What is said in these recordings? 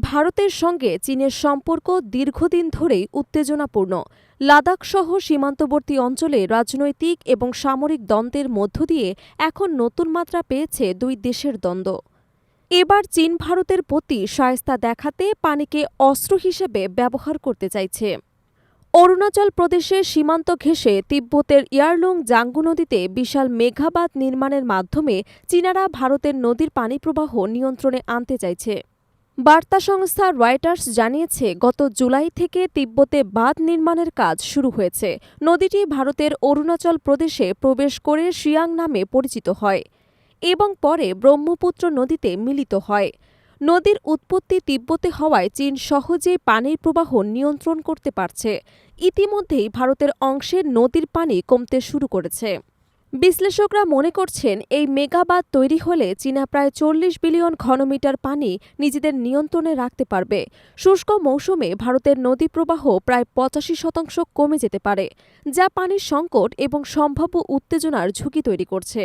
ভারতের সঙ্গে চীনের সম্পর্ক দীর্ঘদিন ধরেই উত্তেজনাপূর্ণ। লাদাখসহ সীমান্তবর্তী অঞ্চলে রাজনৈতিক এবং সামরিক দ্বন্দ্বের মধ্য দিয়ে এখন নতুন মাত্রা পেয়েছে দুই দেশের দ্বন্দ্ব। এবার চীন ভারতের প্রতি শায়েস্তা দেখাতে পানিকে অস্ত্র হিসেবে ব্যবহার করতে চাইছে। অরুণাচল প্রদেশের সীমান্ত ঘেঁষে তিব্বতের ইয়ারলুং জাঙ্গু নদীতে বিশাল মেঘাবাদ নির্মাণের মাধ্যমে চীনারা ভারতের নদীর পানিপ্রবাহ নিয়ন্ত্রণে আনতে চাইছে। বার্তা সংস্থা রয়টার্স জানিয়েছে, গত জুলাই থেকে তিব্বতে বাঁধ নির্মাণের কাজ শুরু হয়েছে। নদীটি ভারতের অরুণাচল প্রদেশে প্রবেশ করে শিয়াং নামে পরিচিত হয় এবং পরে ব্রহ্মপুত্র নদীতে মিলিত হয়। নদীর উৎপত্তি তিব্বতে হওয়ায় চীন সহজেই পানির প্রবাহ নিয়ন্ত্রণ করতে পারছে। ইতিমধ্যেই ভারতের অংশের নদীর পানি কমতে শুরু করেছে। বিশ্লেষকরা মনে করছেন এই মেগাবাদ তৈরি হলে চীনা প্রায় চল্লিশ বিলিয়ন ঘনমিটার পানি নিজেদের নিয়ন্ত্রণে রাখতে পারবে। শুষ্ক মৌসুমে ভারতের নদী প্রবাহ প্রায় পঁচাশি শতাংশ কমে যেতে পারে, যা পানির সংকট এবং সম্ভাব্য উত্তেজনার ঝুঁকি তৈরি করছে।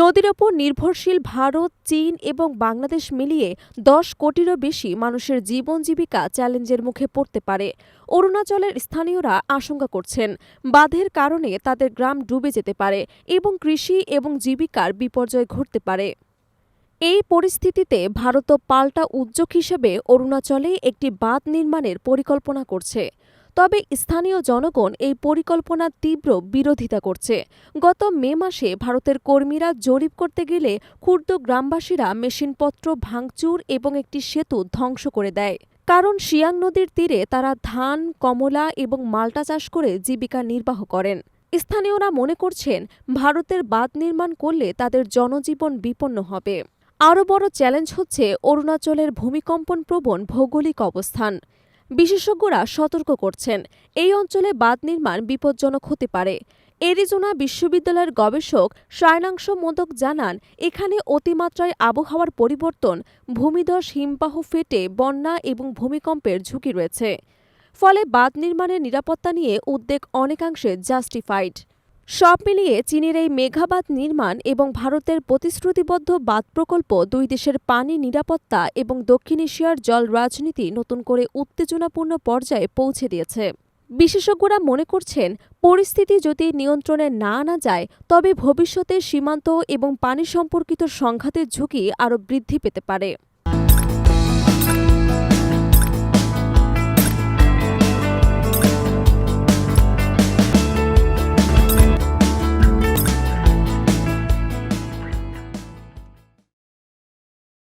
নদীর ওপর নির্ভরশীল ভারত, চীন এবং বাংলাদেশ মিলিয়ে দশ কোটিরও বেশি মানুষের জীবন জীবিকা চ্যালেঞ্জের মুখে পড়তে পারে। অরুণাচলের স্থানীয়রা আশঙ্কা করছেন, বাঁধের কারণে তাদের গ্রাম ডুবে যেতে পারে এবং কৃষি এবং জীবিকার বিপর্যয় ঘটতে পারে। এই পরিস্থিতিতে ভারতও পাল্টা উদ্যোগ হিসেবে অরুণাচলে একটি বাঁধ নির্মাণের পরিকল্পনা করছে। তবে স্থানীয় জনগণ এই পরিকল্পনার তীব্র বিরোধিতা করছে। গত মে মাসে ভারতের কর্মীরা জরিপ করতে গেলে ক্ষুদ্র গ্রামবাসীরা মেশিনপত্র ভাঙচুর এবং একটি সেতু ধ্বংস করে দেয়। কারণ শিয়াং নদীর তীরে তারা ধান, কমলা এবং মাল্টা চাষ করে জীবিকা নির্বাহ করেন। স্থানীয়রা মনে করছেন, ভারতের বাঁধ নির্মাণ করলে তাদের জনজীবন বিপন্ন হবে। আরও বড় চ্যালেঞ্জ হচ্ছে অরুণাচলের ভূমিকম্পন প্রবণ ভৌগোলিক অবস্থান। বিশেষজ্ঞরা সতর্ক করছেন। এই অঞ্চলে বাঁধ নির্মাণ বিপজ্জনক হতে পারে। এরিজোনা বিশ্ববিদ্যালয়ের গবেষক সায়নাংশ মোদক জানান, এখানে অতিমাত্রায় আবহাওয়ার পরিবর্তন, ভূমিধস হিমবাহ ফেটে বন্যা এবং ভূমিকম্পের ঝুঁকি রয়েছে। ফলে বাঁধ নির্মাণের নিরাপত্তা নিয়ে উদ্বেগ অনেকাংশে জাস্টিফাইড। সব মিলিয়ে চীনের এই মেঘাবাদ নির্মাণ এবং ভারতের প্রতিশ্রুতিবদ্ধ বাদ প্রকল্প দুই দেশের পানি নিরাপত্তা এবং দক্ষিণ এশিয়ার জল রাজনীতি নতুন করে উত্তেজনাপূর্ণ পর্যায়ে পৌঁছে দিয়েছে। বিশেষজ্ঞরা মনে করছেন, পরিস্থিতি যদি নিয়ন্ত্রণে না আনা যায়, তবে ভবিষ্যতে সীমান্ত এবং পানি সম্পর্কিত সংঘাতের ঝুঁকি আরও বৃদ্ধি পেতে পারে।